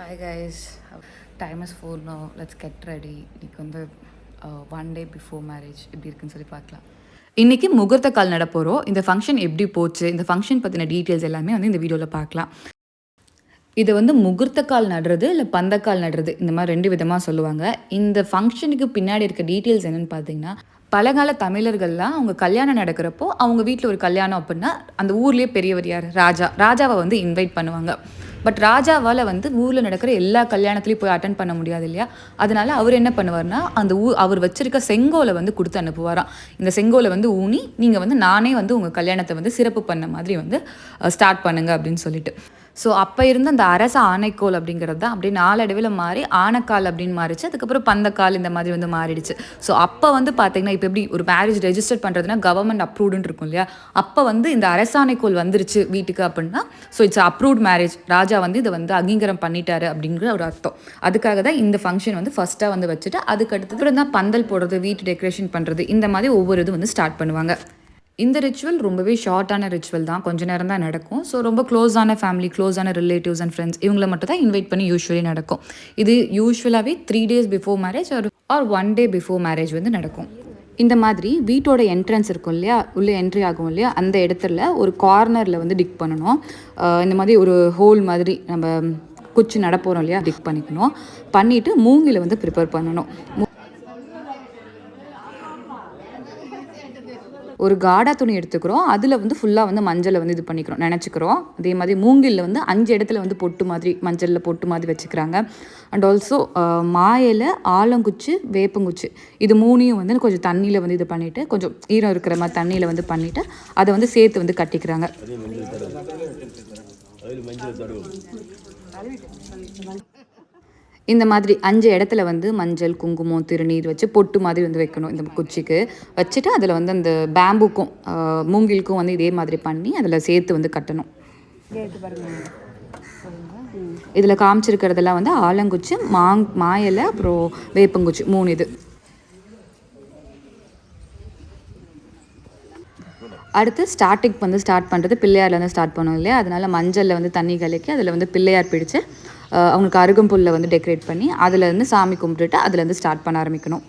Hi guys time is four now let's get ready இன்னைக்கு வந்து one day before marriage எப்படி இருக்குன்னு சொல்லி பார்க்கலாம். இன்றைக்கி முகூர்த்த கால் நடப்போகிறோம் இந்த ஃபங்க்ஷன் எப்படி போச்சு? இந்த ஃபங்க்ஷன் பற்றின டீட்டெயில்ஸ் எல்லாமே வந்து இந்த வீடியோவில் பார்க்கலாம். இது வந்து முகூர்த்த கால் நடுறது இல்லை பந்தக்கால் நடுறது இந்த மாதிரி ரெண்டு விதமாக சொல்லுவாங்க. இந்த ஃபங்க்ஷனுக்கு பின்னாடி இருக்க டீட்டெயில்ஸ் என்னென்னு பார்த்தீங்கன்னா பழங்கால தமிழர்கள்லாம் அவங்க கல்யாணம் நடக்கிறப்போ அவங்க வீட்டில் ஒரு கல்யாணம் அப்படின்னா அந்த ஊர்லேயே பெரியவர் யார்? ராஜா. ராஜாவை வந்து இன்வைட் பண்ணுவாங்க. பட் ராஜாவால் வந்து ஊரில் நடக்கிற எல்லா கல்யாணத்துலையும் போய் அட்டன் பண்ண முடியாது இல்லையா? அதனால் அவர் என்ன பண்ணுவார்னா அந்த ஊ அவர் வச்சிருக்க செங்கோலை வந்து கொடுத்து அனுப்புவாராம். இந்த செங்கோலை வந்து ஊனி நீங்கள் வந்து நானே வந்து உங்கள் கல்யாணத்தை வந்து சிறப்பு பண்ண மாதிரி வந்து ஸ்டார்ட் பண்ணுங்க அப்படின்னு சொல்லிட்டு. ஸோ அப்போ இருந்த அந்த அரச ஆணைக்கோல் அப்படிங்கிறது தான் அப்படியே நாளடைவில் மாறி ஆணைக்கால் அப்படின்னு மாறிச்சு. அதுக்கப்புறம் பந்தக்கால் இந்த மாதிரி வந்து மாறிடுச்சு. ஸோ அப்போ வந்து பார்த்தீங்கன்னா இப்போ எப்படி ஒரு மேரேஜ் ரெஜிஸ்டர் பண்ணுறதுனா கவர்மெண்ட் அப்ரூவ்டுன்னு இருக்கும் இல்லையா? அப்போ வந்து இந்த அரசாணைக்கோல் வந்துருச்சு வீட்டுக்கு அப்படின்னா ஸோ இட்ஸ் அப்ரூவ்ட் மேரேஜ் ராஜா வந்து இதை வந்து அங்கீகாரம் பண்ணிட்டாரு அப்படிங்கிற ஒரு அர்த்தம். அதுக்காக தான் இந்த ஃபங்க்ஷன் வந்து ஃபஸ்ட்டாக வந்து வச்சுட்டு அதுக்கு அடுத்தது தான் பந்தல் போடுறது வீட்டு டெக்கரேஷன் பண்ணுறது இந்த மாதிரி ஒவ்வொரு இது வந்து ஸ்டார்ட் பண்ணுவாங்க. இந்த ரிச்சுவல் ரொம்பவே ஷார்ட்டான ரிச்சுவல் தான். கொஞ்ச நேரம் தான் நடக்கும். ஸோ ரொம்ப க்ளோஸான ஃபேமிலி க்ளோஸான ரிலேட்டிவ்ஸ் அண்ட் ஃப்ரெண்ட்ஸ் இவங்கள மட்டும் தான் இன்வைட் பண்ணி யூஸ்வலி நடக்கும். இது யூஸ்வலாகவே three days before marriage or or one day before marriage வந்து நடக்கும். இந்த மாதிரி வீட்டோட என்ட்ரன்ஸ் இருக்கும் இல்லையா? உள்ளே என்ட்ரி ஆகும் இல்லையா? அந்த இடத்துல ஒரு கார்னரில் வந்து டிக் பண்ணணும். இந்த மாதிரி ஒரு ஹோல் மாதிரி நம்ம குச்சி நடப்போகிறோம் இல்லையா? டிக் பண்ணிக்கணும். பண்ணிவிட்டு மூங்கில வந்து ப்ரிப்பேர் பண்ணணும். ஒரு காடா துணி எடுத்துக்கிறோம். அதில் வந்து ஃபுல்லாக வந்து மஞ்சளை வந்து இது பண்ணிக்கிறோம். நினச்சிக்கிறோம். அதே மாதிரி மூங்கிலில் வந்து அஞ்சு இடத்துல வந்து பொட்டு மாதிரி மஞ்சளில் பொட்டு மாதிரி வச்சுக்கிறாங்க. அண்ட் ஆல்சோ மாயில் ஆலங்குச்சி வேப்பங்குச்சி இது மூணையும் வந்து கொஞ்சம் தண்ணியில் வந்து இது பண்ணிவிட்டு கொஞ்சம் ஈரம் இருக்கிற மாதிரி தண்ணியில் வந்து பண்ணிவிட்டு அதை வந்து சேர்த்து வந்து கட்டிக்கிறாங்க. இந்த மாதிரி அஞ்சு இடத்துல வந்து மஞ்சள் குங்குமம் திருநீர் வச்சு பொட்டு மாதிரி வந்து வைக்கணும் இந்த குச்சிக்கு. வச்சுட்டு அதில் வந்து அந்த பேம்புக்கும் மூங்கிலுக்கும் வந்து இதே மாதிரி பண்ணி அதில் சேர்த்து வந்து கட்டணும். இதில் காமிச்சிருக்கிறதெல்லாம் வந்து ஆலங்குச்சி மாங் மாயலை அப்புறம் வேப்பங்குச்சி மூணு இது. அடுத்து ஸ்டார்டிங் வந்து ஸ்டார்ட் பண்ணுறது பிள்ளையார்லேருந்து ஸ்டார்ட் பண்ணுவோம் இல்லையா? அதனால மஞ்சளில் வந்து தண்ணி கலக்கி அதில் வந்து பிள்ளையார் பிடிச்சு அவங்களுக்கு அருகம்புல்லை வந்து டெக்கரேட் பண்ணி அதில் இருந்து சாமி கும்பிட்டுட்டு அதுலேருந்து ஸ்டார்ட் பண்ண ஆரம்பிக்கணும்.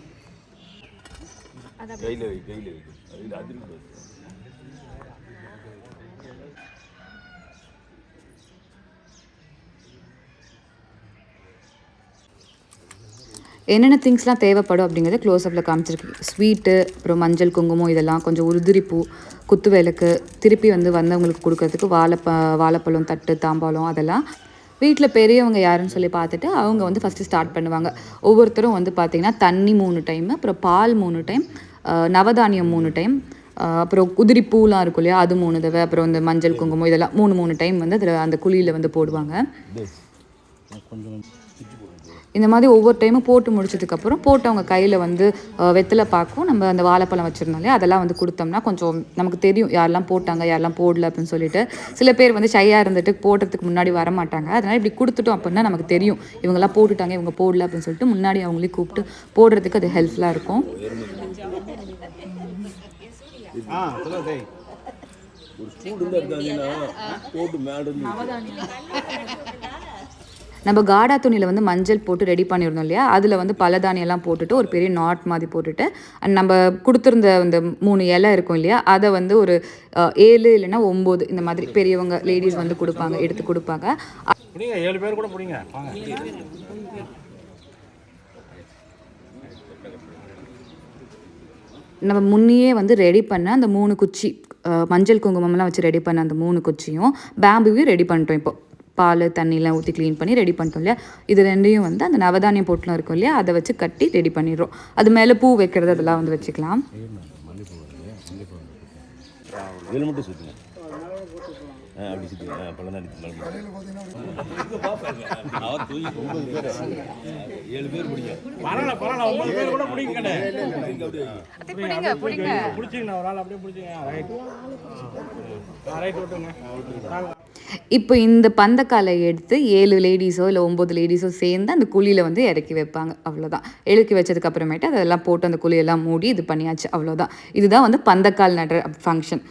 என்னென்ன திங்ஸ்லாம் தேவைப்படும் அப்படிங்கிறத க்ளோஸ்அப்பில் காமிச்சிருக்கு. ஸ்வீட்டு அப்புறம் மஞ்சள் குங்குமம் இதெல்லாம் கொஞ்சம் உதிரிப்பூ குத்து விளக்கு திருப்பி வந்து வந்தவங்களுக்கு கொடுக்கறதுக்கு வாழைப்ப வாழைப்பழம் தட்டு தாம்பாளம் அதெல்லாம் வீட்டில் பெரியவங்க யாருன்னு சொல்லி பார்த்துட்டு அவங்க வந்து ஃபஸ்ட்டு ஸ்டார்ட் பண்ணுவாங்க. ஒவ்வொருத்தரும் வந்து பார்த்திங்கன்னா தண்ணி மூணு டைம் அப்புறம் பால் மூணு டைம் நவதானியம் மூணு டைம் அப்புறம் குதிரி பூலாம் இருக்கும் இல்லையா அது மூணு தடவை அப்புறம் இந்த மஞ்சள் குங்குமம் இதெல்லாம் மூணு மூணு டைம் வந்து அதில் அந்த குழியில் வந்து போடுவாங்க. இந்த மாதிரி ஒவ்வொரு டைமும் போட்டு முடிச்சதுக்கப்புறம் போட்டவங்க கையில் வந்து வெத்தலை பார்க்கும் நம்ம அந்த வாழைப்பழம் வச்சுருந்தாலே அதெல்லாம் வந்து கொடுத்தோம்னா கொஞ்சம் நமக்கு தெரியும் யாரெல்லாம் போட்டாங்க யாரெல்லாம் போடல அப்படின்னு சொல்லிட்டு. சில பேர் வந்து ஷையாக இருந்துட்டு போடுறதுக்கு முன்னாடி வர மாட்டாங்க. அதனால் இப்படி கொடுத்துட்டோம் அப்படின்னா நமக்கு தெரியும். இவங்கெல்லாம் போட்டுட்டாங்க இவங்க போடல அப்படின்னு சொல்லிட்டு முன்னாடி அவங்களே கூப்பிட்டு போடுறதுக்கு அது ஹெல்ப்ஃபுல்லாக இருக்கும். ஒரு ஸ்டூடெண்ட் இருக்காங்கன்னா போட்டு மேடு நம்ம காடா துணியில் வந்து மஞ்சள் போட்டு ரெடி பண்ணியிருந்தோம் இல்லையா? அதில் வந்து பலதானியெல்லாம் போட்டுட்டு ஒரு பெரிய நாட் மாதிரி போட்டுட்டு நம்ம கொடுத்துருந்த அந்த மூணு இலை இருக்கும் இல்லையா? அதை வந்து ஒரு ஏழு இல்லைன்னா ஒம்பது இந்த மாதிரி பெரியவங்க லேடிஸ் வந்து கொடுப்பாங்க எடுத்து கொடுப்பாங்க. ஏழு பேர் கூட பிடிங்க நம்ம முன்னையே வந்து ரெடி பண்ண அந்த மூணு குச்சி மஞ்சள் குங்குமம்லாம் வச்சு ரெடி பண்ண அந்த மூணு குச்சியும் பேம்புவையும் ரெடி பண்ணிட்டோம் இப்போ. பால் தண்ணிலாம் ஊற்றி க்ளீன் பண்ணி ரெடி பண்ணிட்டோம் இல்லையா? இது ரெண்டையும் வந்து அந்த நவதானியம் பொட்டலம் இருக்கும் இல்லையா? அதை வச்சு கட்டி ரெடி பண்ணிடுறோம். அது மேலே பூ வைக்கிறது அதெல்லாம் வந்து வச்சுக்கலாம். இதில் மட்டும் சுற்றுங்க ஆ அப்படி சுற்றுங்க ஆ பழம் தான் அவர் தூக்கி ஒன்பது பேர் ஏழு பேர் பிடிங்க பரவாயில்ல பரவாயில்ல ஒன்பது பேர் கூட பிடிங்க. பிடிச்சிங்கண்ணா ஒரு ஆள் அப்படியே பிடிச்சிங்க. ரைட் ரைட் விட்டுங்க தாங்க. இப்போ இந்த பந்தக்காலை எடுத்து ஏழு லேடிஸோ இல்லை ஒம்பது லேடிஸோ சேர்ந்து அந்த குழியில் வந்து இறக்கி வைப்பாங்க. அவ்வளோதான் இறக்கி வச்சதுக்கு அப்புறமேட்டு அதெல்லாம் போட்டு அந்த குழியெல்லாம் மூடி இது பண்ணியாச்சு. அவ்வளோதான் இதுதான் வந்து பந்தக்கால் நடுற ஃபங்க்ஷன்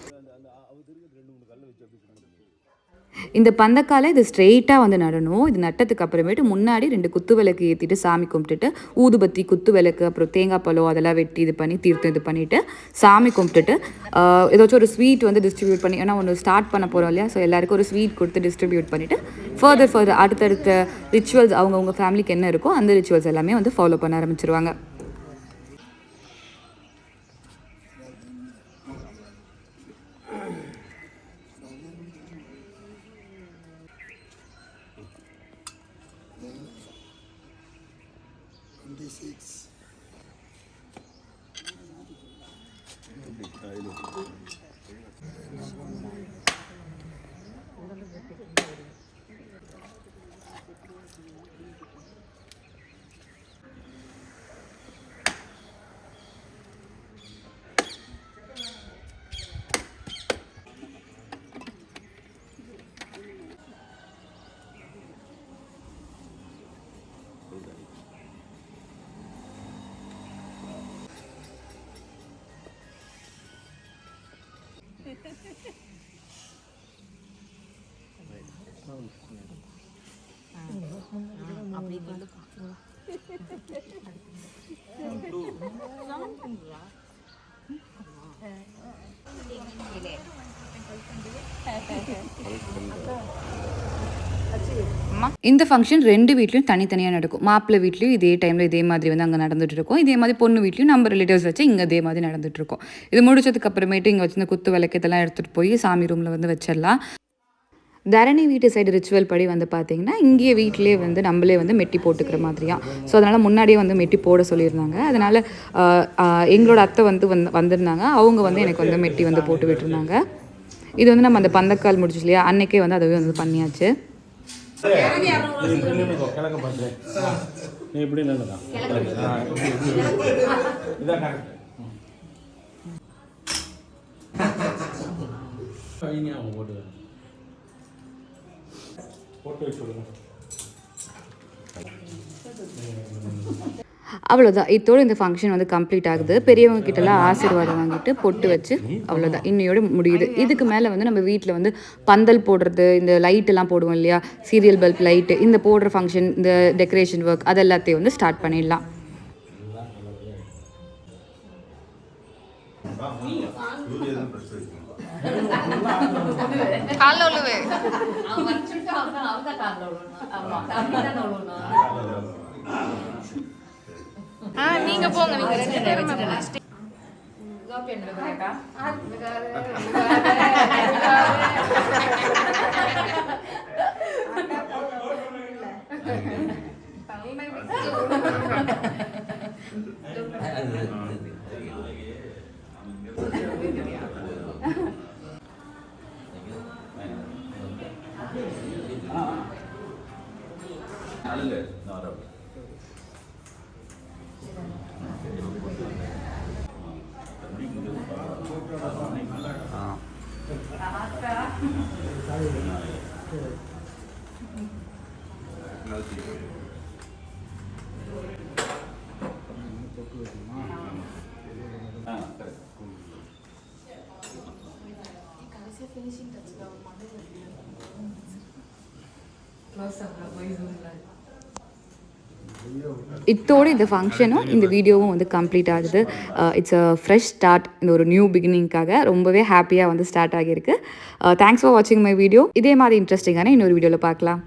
இந்த பந்தக்கால இது ஸ்ட்ரெயிட்டாக வந்து நடணும். இது நட்டதுக்கு அப்புறமேட்டு முன்னாடி ரெண்டு குத்து விளக்கு ஏற்றிட்டு சாமி கும்பிட்டுட்டு ஊதுபத்தி குத்து விளக்கு அப்புறம் தேங்காய் பழம் அதெல்லாம் வெட்டி இது பண்ணி தீர்த்தம் இது பண்ணிவிட்டு சாமி கும்பிட்டுட்டு ஏதாச்சும் ஒரு ஸ்வீட் வந்து டிஸ்ட்ரிபியூட் பண்ணி ஏன்னா ஒன்று ஸ்டார்ட் பண்ண போகிறோம் இல்லையா? ஸோ எல்லாருக்கும் ஒரு ஸ்வீட் கொடுத்து டிஸ்ட்ரிபியூட் பண்ணிவிட்டு ஃபர்தர் ஃபர்தர் அடுத்தடுத்த ரிச்சுவல்ஸ் அவங்கவுங்க ஃபேமிலிக்கு என்ன இருக்கோ அந்த ரிச்சுவல்ஸ் எல்லாமே வந்து ஃபாலோ பண்ண ஆரம்பிச்சிருவாங்க. Ay, இந்த ஃபங்க்ஷன் ரெண்டு வீட்லையும் தனித்தனியாக நடக்கும். மாப்பிள்ளை வீட்லையும் இதே டைமில் இதே மாதிரி வந்து அங்கே நடந்துட்டு இருக்கும். இதே மாதிரி பொண்ணு வீட்லையும் நம்ம ரிலேட்டிவ்ஸ் வச்சு இங்கே இதே மாதிரி நடந்துட்டு இருக்கும். இது முடிச்சதுக்கு அப்புறமேட்டு இங்கே வச்சிருந்த குத்து விளக்கு இதெல்லாம் எடுத்துகிட்டு போய் சாமி ரூமில் வந்து வச்சிடலாம். தரணி வீட்டு சைடு ரிச்சுவல் படி வந்து பார்த்தீங்கன்னா இங்கேயே வீட்டிலே வந்து நம்மளே வந்து மெட்டி போட்டுக்கிற மாதிரியா. ஸோ அதனால் முன்னாடியே வந்து மெட்டி போட சொல்லியிருந்தாங்க. அதனால் எங்களோட அத்தை வந்து வந்து வந்திருந்தாங்க. அவங்க வந்து எனக்கு வந்து மெட்டி வந்து போட்டு விட்டுருந்தாங்க. இது வந்து நம்ம அந்த பந்தக்கால் முடிச்சு இல்லையா? அன்னைக்கே வந்து அதுவே வந்து பண்ணியாச்சு. போட்டு போட்டு வச்சு அவ்வளோதான் இதோட இந்த ஃபங்க்ஷன் வந்து கம்ப்ளீட் ஆகுது. பெரியவங்க கிட்டலாம் ஆசீர்வாதம் வாங்கிட்டு பொட்டு வச்சு அவ்வளோதான் இன்னையோட முடியுது. இதுக்கு மேலே வந்து நம்ம வீட்டில் வந்து பந்தல் போடுறது இந்த லைட் எல்லாம் போடுவோம் இல்லையா? சீரியல் பல்ப் லைட்டு இந்த போடுற ஃபங்க்ஷன் இந்த டெக்கரேஷன் ஒர்க் அது எல்லாத்தையும் வந்து ஸ்டார்ட் பண்ணிடலாம். காலைல உள்ளவே ஆ நீங்க போங்க நீங்க ரெண்டு பேரும் இத்தோடு இந்த ஃபங்க்ஷனும் இந்த வீடியோவும் வந்து கம்ப்ளீட் ஆகுது. இட்ஸ் அ ஃப்ரெஷ் ஸ்டார்ட் இந்த ஒரு நியூ பிகினிங்காக ரொம்பவே ஹாப்பியாக வந்து ஸ்டார்ட் ஆகியிருக்கு. தேங்க்ஸ் ஃபார் வாட்சிங் மை வீடியோ இதே மாதிரி இன்ட்ரெஸ்டிங்கான இன்னொரு வீடியோவில் பார்க்கலாம்.